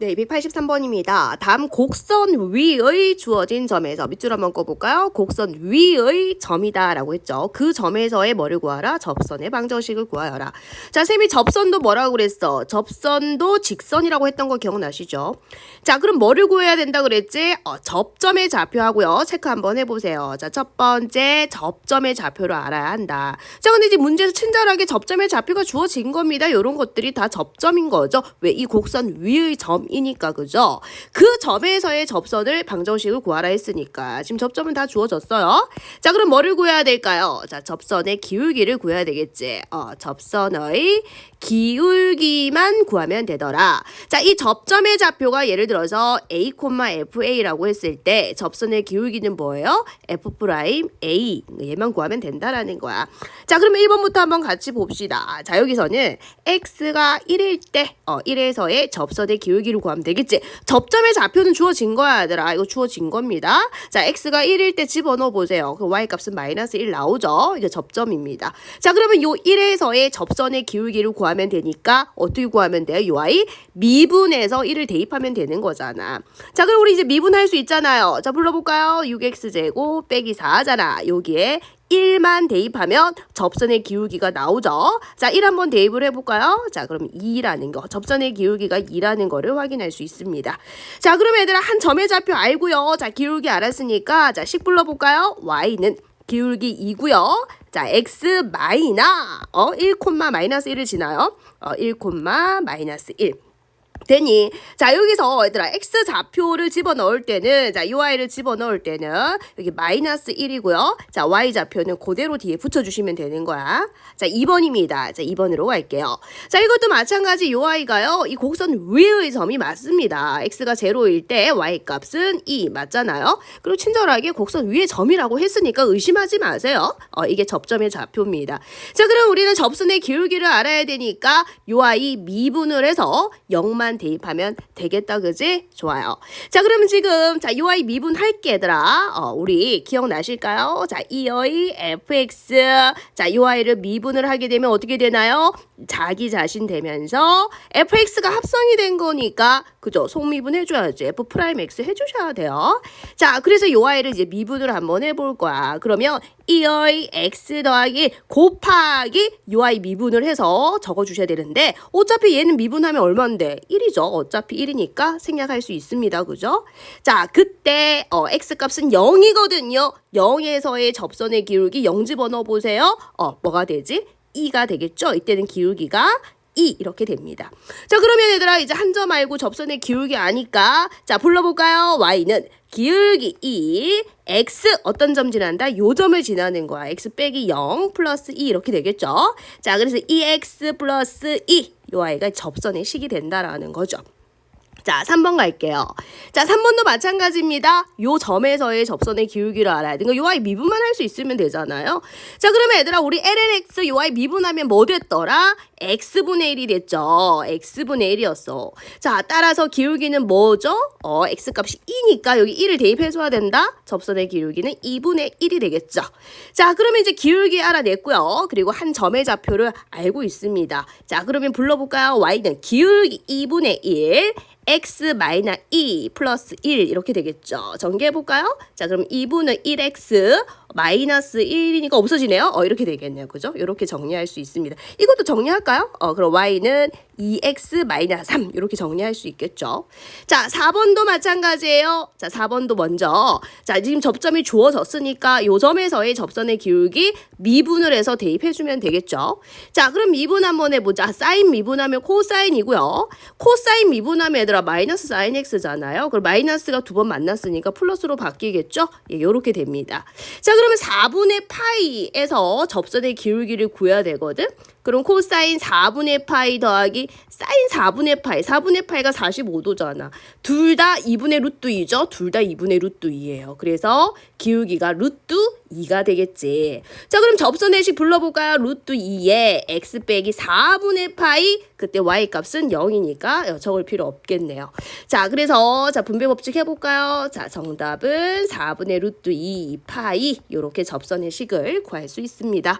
네, 283번입니다. 다음 곡선 위의 주어진 점에서 밑줄 한번 꺼볼까요? 곡선 위의 점이다 라고 했죠. 그 점에서의 뭐를 구하라? 접선의 방정식을 구하여라. 자, 쌤이 접선도 뭐라고 그랬어? 접선도 직선이라고 했던 거 기억나시죠? 자, 그럼 뭐를 구해야 된다 그랬지? 어, 접점의 좌표하고요. 체크 한번 해보세요. 자, 첫 번째 접점의 좌표를 알아야 한다. 자, 근데 이제 문제에서 친절하게 접점의 좌표가 주어진 겁니다. 이런 것들이 다 접점인 거죠. 왜 이 곡선 위의 점 이니까 그죠? 그 점에서의 접선을 방정식을 구하라 했으니까 지금 접점은 다 주어졌어요. 자, 그럼 뭐를 구해야 될까요? 자, 접선의 기울기를 구해야 되겠지. 어, 접선의 기울기만 구하면 되더라. 자, 이 접점의 좌표가 예를 들어서 a, fa라고 했을 때 접선의 기울기는 뭐예요? f 프라임 a 얘만 구하면 된다라는 거야. 자, 그러면 1번부터 한번 같이 봅시다. 자, 여기서는 x가 1일 때 어, 1에서의 접선의 기울기를 구하면 되겠지. 접점의 좌표는 주어진 거야, 얘들아. 이거 주어진 겁니다. 자, x가 1일 때 집어넣어 보세요. 그 y 값은 마이너스 1 나오죠. 이게 접점입니다. 자, 그러면 요 1에서의 접선의 기울기를 구하면 되니까 어떻게 구하면 돼요? 요 y 미분해서 1을 대입하면 되는 거잖아. 자, 그럼 우리 이제 미분할 수 있잖아요. 자, 불러볼까요? 6x제곱 빼기 4잖아. 여기에 1만 대입하면 접선의 기울기가 나오죠. 자, 1 한번 대입을 해볼까요? 자, 그럼 2라는 거. 접선의 기울기가 2라는 거를 확인할 수 있습니다. 자, 그럼 얘들아, 한 점의 좌표 알고요. 자, 기울기 알았으니까, 자, 식 불러볼까요? y는 기울기 2고요. 자, x 마이나, 어, 1 콤마 마이너스 1을 지나요. 어, 1 콤마 마이너스 1. 되니 자 여기서 얘들아 x 좌표를 집어넣을 때는 자 ui를 집어넣을 때는 여기 마이너스 1이고요. 자 y 좌표는 그대로 뒤에 붙여주시면 되는 거야. 자 2번입니다. 자 2번으로 갈게요. 자 이것도 마찬가지 ui가요. 이 곡선 위의 점이 맞습니다. X가 0일 때 y 값은 2 맞잖아요? 그리고 친절하게 곡선 위의 점이라고 했으니까 의심하지 마세요. 어 이게 접점의 좌표입니다. 자 그럼 우리는 접선의 기울기를 알아야 되니까 ui 미분을 해서 0만 대입하면 되겠다 그지? 좋아요. 자 그러면 지금 자 UI 미분 할게 얘들아. 어, 우리 기억나실까요? 자 EO의 FX 자 UI를 미분을 하게 되면 어떻게 되나요? 자기 자신 되면서 FX가 합성이 된 거니까 그죠? 속미분 해줘야지. F 프라임 X 해주셔야 돼요. 자 그래서 UI를 이제 미분을 한번 해볼 거야. 그러면 EO의 X 더하기 곱하기 UI 미분을 해서 적어주셔야 되는데 어차피 얘는 미분하면? 1 이죠. 어차피 1이니까 생략할 수 있습니다. 그죠? 자, 그때 어, X값은 0이거든요. 0에서의 접선의 기울기 0 집어넣어 보세요. 어, 뭐가 되지? 2가 되겠죠? 이때는 기울기가 2 이렇게 됩니다. 자 그러면 얘들아 이제 한 점 알고 접선의 기울기 아니까 자 불러볼까요? y는 기울기 2 x 어떤 점 지난다? 요 점을 지나는 거야. x 빼기 0 플러스 2 이렇게 되겠죠? 자 그래서 2x 플러스 2 요 아이가 접선의 식이 된다라는 거죠. 자, 3번 갈게요. 자, 3번도 마찬가지입니다. 요 점에서의 접선의 기울기를 알아야 되는 거. 요 아이 미분만 할 수 있으면 되잖아요. 자, 그러면 얘들아, 우리 LNX 요 아이 미분하면 뭐 됐더라? x분의 1이 됐죠. x분의 1이었어. 자, 따라서 기울기는 뭐죠? 어, x값이 2니까 여기 1을 대입해줘야 된다. 접선의 기울기는 2분의 1이 되겠죠. 자, 그러면 이제 기울기 알아냈고요. 그리고 한 점의 좌표를 알고 있습니다. 자, 그러면 불러볼까요? y는 기울기 2분의 1. X 마이너 2 플러스 1 이렇게 되겠죠. 전개해 볼까요? 자, 그럼 2분의 1x 마이너스 1이니까 없어지네요. 어, 이렇게 되겠네요. 그죠? 이렇게 정리할 수 있습니다. 이것도 정리할까요? 어, 그럼 y는 2x 마이너스 3 이렇게 정리할 수 있겠죠. 자, 4번도 마찬가지예요. 자, 4번도 먼저 자, 지금 접점이 주어졌으니까 요 점에서의 접선의 기울기 미분을 해서 대입해 주면 되겠죠. 자, 그럼 미분 한번 해 보자. 사인 미분하면 코사인이고요. 코사인 미분하면 얘들아 마이너스 사인 x잖아요. 그럼 마이너스가 두 번 만났으니까 플러스로 바뀌겠죠? 예, 요렇게 됩니다. 자, 그러면 4분의 파이에서 접선의 기울기를 구해야 되거든. 그럼 코사인 4분의 파이 더하기 사인 4분의 파이. 4분의 파이가 45도잖아. 둘 다 2분의 루트 2죠? 둘 다 2분의 루트 2예요. 그래서 기울기가 루트 2가 되겠지. 자, 그럼 접선의 식 불러볼까요? 루트 2에 x 빼기 4분의 파이. 그때 y 값은 0이니까 적을 필요 없겠네요. 자, 그래서 자 분배 법칙 해볼까요? 자, 정답은 4분의 루트 2 파이. 이렇게 접선의 식을 구할 수 있습니다.